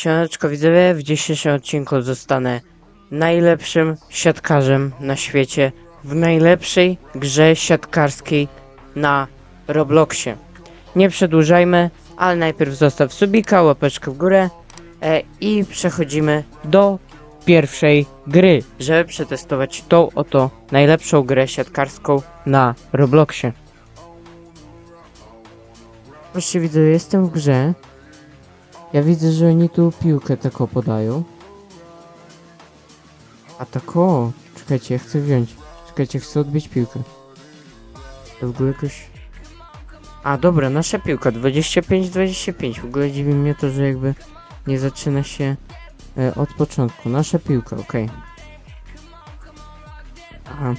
Siemaneczko widzowie, w dzisiejszym odcinku zostanę najlepszym siatkarzem na świecie w najlepszej grze siatkarskiej na Robloxie. Nie przedłużajmy, ale najpierw zostaw subika, łapeczkę w górę e, i przechodzimy do pierwszej gry, żeby przetestować tą oto najlepszą grę siatkarską na Robloxie. Proszę widzę, jestem w grze. Ja widzę, że oni tu piłkę taką podają. A tak o, czekajcie, ja chcę wziąć. Czekajcie, chcę odbić piłkę. To w ogóle jakoś... A dobra, nasza piłka, 25-25. W ogóle dziwi mnie to, że jakby nie zaczyna się e, od początku. Nasza piłka, okej. Aha.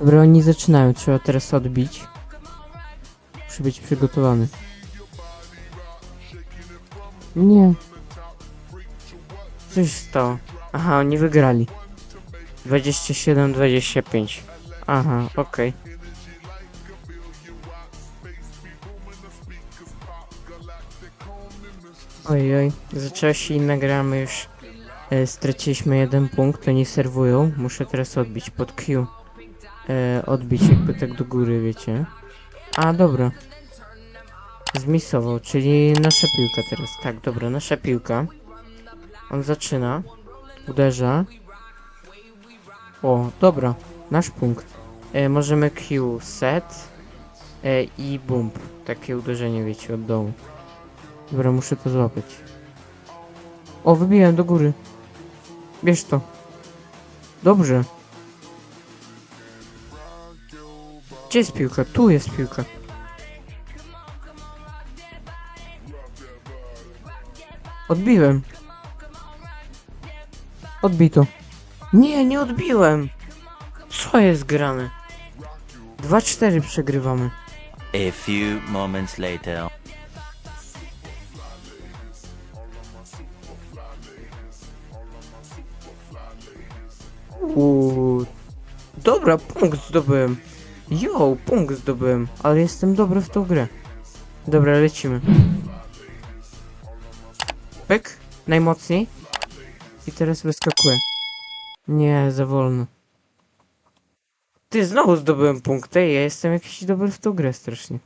Dobra, oni zaczynają, trzeba teraz odbić. Muszę być przygotowany. Nie. Coś stało. Aha, oni wygrali. 27-25. Aha, okej. Oj, oj, zaczęła się inna gra, my już e, straciliśmy jeden punkt, oni serwują. Muszę teraz odbić pod Q. E, odbić jakby tak do góry, wiecie. A, dobra. Zmisował, czyli nasza piłka teraz. Tak, dobra, nasza piłka. On zaczyna. Uderza. O, dobra. Nasz punkt. E, możemy Q set e, i bump. Takie uderzenie, wiecie, od dołu. Dobra, muszę to złapać. O, wybiłem do góry. Bierz to. Dobrze. Gdzie jest piłka? Tu jest piłka. Odbiłem. Odbito. Nie, nie odbiłem. Co jest grane? 2-4 przegrywamy. A few moments later. Uuu. Dobra, punkt zdobyłem. Jo, punkt zdobyłem, ale jestem dobry w tą grę. Dobra, lecimy. Najmocniej. I teraz wyskakuję. Nie, za wolno. Ty, znowu zdobyłem punkty, ja jestem jakiś dobry w tą grę strasznie.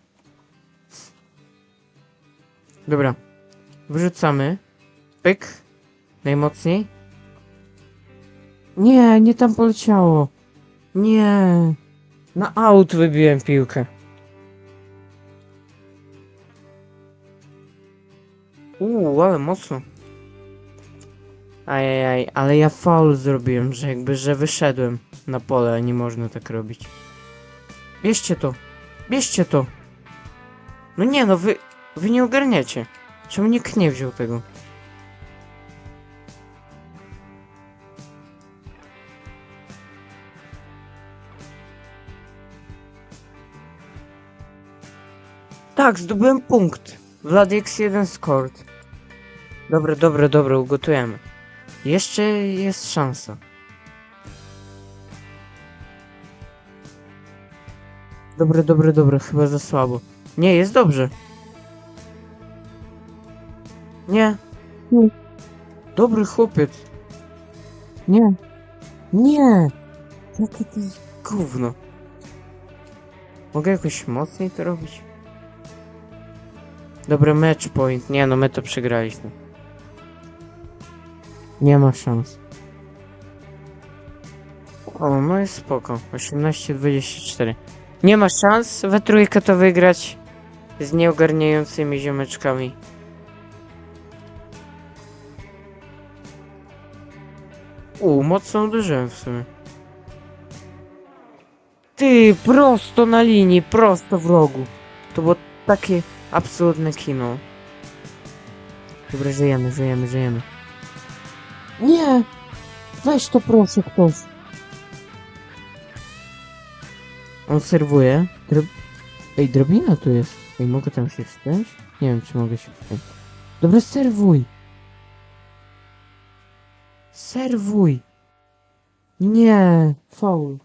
Dobra. Wyrzucamy. Pyk. Najmocniej. Nie, nie tam poleciało. Nie. Na aut wybiłem piłkę. Uuu, ale mocno. Ajajaj, ale ja faul zrobiłem, że jakby, że wyszedłem na pole, a nie można tak robić. Bierzcie to. Bierzcie to. No nie no, wy, wy nie ogarniacie. Czemu nikt nie wziął tego? Tak, zdobyłem punkt. Vlad X1 scored. Dobra, dobra, dobra, ugotujemy. Jeszcze jest szansa. Dobre, dobre, dobre, chyba za słabo. Nie, jest dobrze. Nie. Nie. Dobry chłopiec. Nie. Nie. Jakie to jest gówno. Mogę jakoś mocniej to robić? Dobry match point. Nie no, my to przegraliśmy. Nie ma szans. O, no jest spoko. 18-24. Nie ma szans we trójkę to wygrać z nieogarniającymi ziomeczkami. U, mocno uderzyłem w sumie. Ty, prosto na linii, prosto w rogu. To było takie absurdne kino. Dobra, żyjemy, żyjemy, żyjemy. Nie. Weź to proszę ktoś. On serwuje. Drob... Ej, drobina tu jest. Ej, mogę tam się wstać? Nie wiem, czy mogę się wstać. Dobra, serwuj. Serwuj. Nie, faul.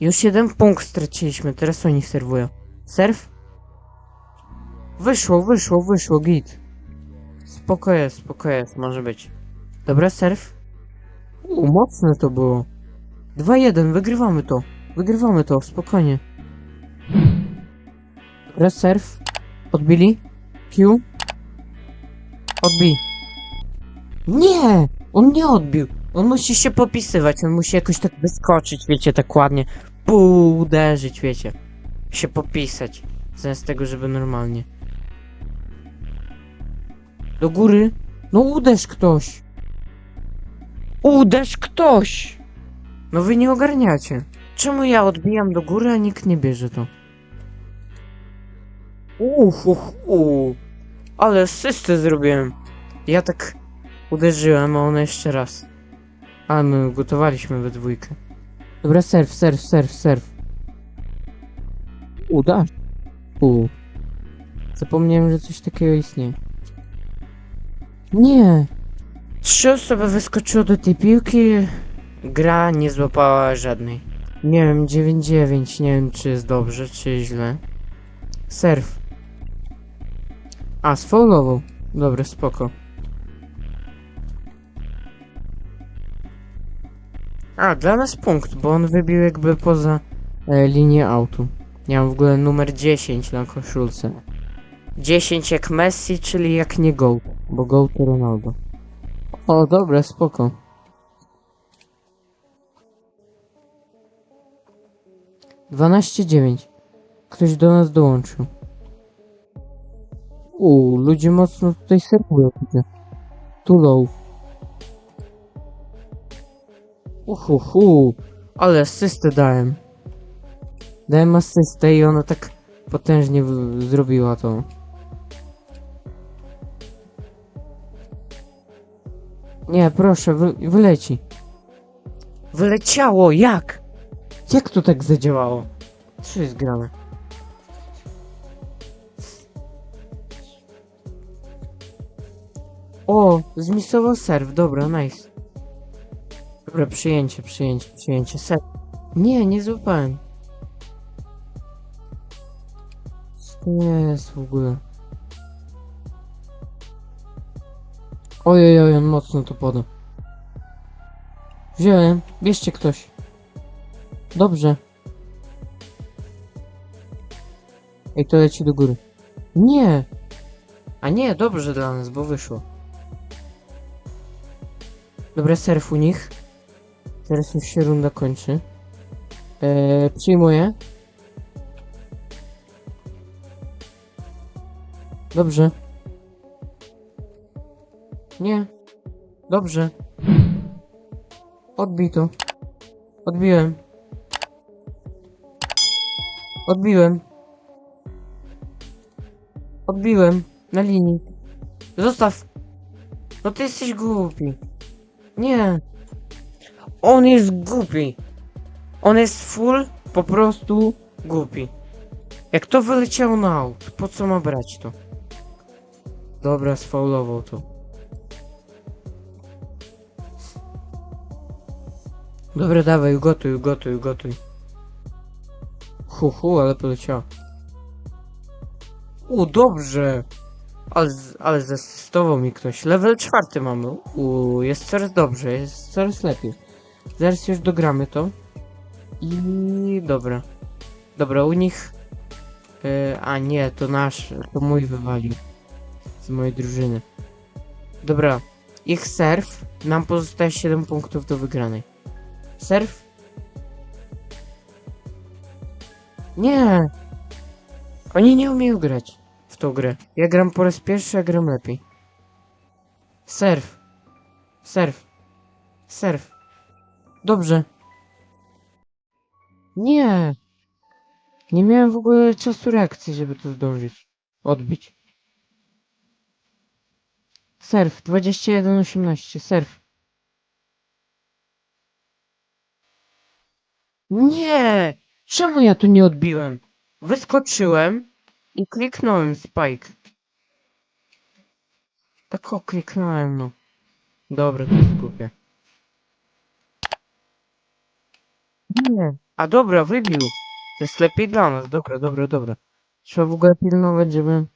Już jeden punkt straciliśmy, teraz oni serwują. Serw? Wyszło, wyszło, wyszło, git. spoko jest, spoko jest, może być. Dobra, surf. U, mocne to było. 2-1, wygrywamy to. Wygrywamy to, spokojnie. Surf. Odbili. Q. Odbij. Nie! On nie odbił. On musi się popisywać, on musi jakoś tak wyskoczyć, wiecie, tak ładnie. Pół uderzyć, wiecie. Się popisać. Zamiast tego, żeby normalnie. Do góry. No uderz ktoś. Uderz ktoś! No wy nie ogarniacie. Czemu ja odbijam do góry, a nikt nie bierze to? Uch, uch, uch. Ale system zrobiłem. Ja tak uderzyłem, a on jeszcze raz. A my gotowaliśmy we dwójkę. Dobra, surf, surf, surf, surf. Udasz. U. Zapomniałem, że coś takiego istnieje. Nie! Trzy osoby wyskoczyło do tej piłki. Gra nie złapała żadnej. Nie wiem, 9-9. Nie wiem, czy jest dobrze, czy źle. Surf. A, sfaulował. Dobra, spoko. A, dla nas punkt, bo on wybił jakby poza e, linię autu. Ja mam w ogóle numer 10 na koszulce. 10 jak Messi, czyli jak nie Goat, bo Goat to Ronaldo. O, dobra, spoko. Dwanaście dziewięć. Ktoś do nas dołączył. Uuu, ludzie mocno tutaj serwują. widzę. Tu low. Uhuhu, ale asystę dałem. Dałem asystę i ona tak potężnie zrobiła to. Nie, proszę, wy wyleci. Wyleciało, jak? Jak to tak zadziałało? Co jest grane? O, zmisował serw, dobra, nice. Dobra, przyjęcie, przyjęcie, przyjęcie, serw. Nie, nie złapałem. Co to jest w ogóle? Ojej, oj, on mocno to poda. Wziąłem, bierzcie ktoś. Dobrze. Ej, to leci do góry. Nie! A nie, dobrze dla nas, bo wyszło. Dobra, surf u nich. Teraz już się runda kończy. Eee, przyjmuję. Dobrze. Nie. Dobrze. Odbij to. Odbiłem. Odbiłem. Odbiłem. Na linii. Zostaw. No ty jesteś głupi. Nie. On jest głupi. On jest full po prostu głupi. Jak to wyleciało na aut, po co ma brać to? Dobra, sfaulował to. Dobra, dawaj, gotuj, gotuj, gotuj. Hu, hu, ale poleciało. U, dobrze. Ale, ale zasystował mi ktoś. Level czwarty mamy. U, jest coraz dobrze, jest coraz lepiej. Zaraz już dogramy to. I dobra. Dobra, u nich. e, a nie, to nasz. To mój wywalił. Z mojej drużyny. Dobra. Ich surf. Nam pozostaje 7 punktów do wygranej. Surf? Nie! Oni nie umieją grać w tą grę. Ja gram po raz pierwszy, a gram lepiej. Surf. Surf. Surf. Dobrze. Nie. Nie miałem w ogóle czasu reakcji, żeby to zdążyć. Odbić. Surf. 21.18. Surf. Nie! Czemu ja tu nie odbiłem? Wyskoczyłem i kliknąłem spike. Tak o, kliknąłem, no. Dobra, to jest. Nie. A dobra, wybił. To jest lepiej dla nas. Dobra, dobra, dobra. Trzeba w ogóle pilnować, żeby...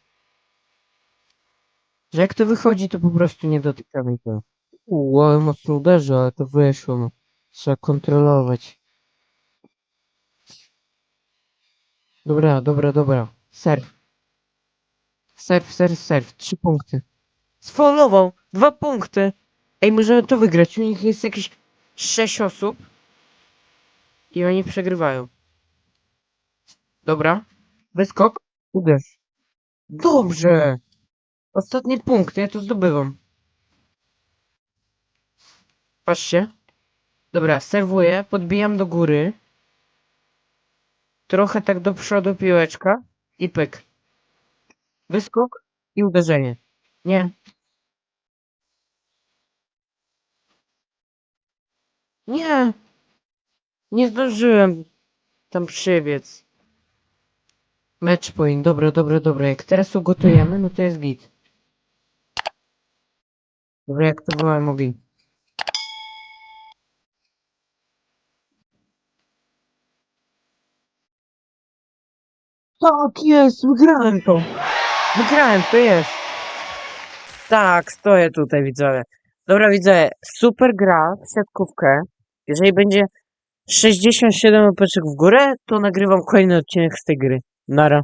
Że jak to wychodzi, to po prostu nie dotykamy go. Uuu, ale mocno uderzy, ale to wyszło. No. Trzeba kontrolować. Dobra, dobra, dobra. Serw. Serw, serw, serw. Trzy punkty. Sfaulował! Dwa punkty! Ej, możemy to wygrać. U nich jest jakieś sześć osób. I oni przegrywają. Dobra. Wyskok. Uderz. Dobrze! Ostatni punkt, ja to zdobywam. Patrzcie. Dobra, serwuję, podbijam do góry. Trochę tak do przodu piłeczka. I pyk. Wyskok i uderzenie. Nie. Nie. Nie zdążyłem tam przybiec. Match point, dobra, dobra, dobra. Jak teraz ugotujemy, no to jest git. Dobra, jak to była mówi. Tak, jest, wygrałem to. Wygrałem, to jest. Tak, stoję tutaj, widzowie. Dobra, widzę, super gra w siatkówkę. Jeżeli będzie 67 opeczek w górę, to nagrywam kolejny odcinek z tej gry. Nara.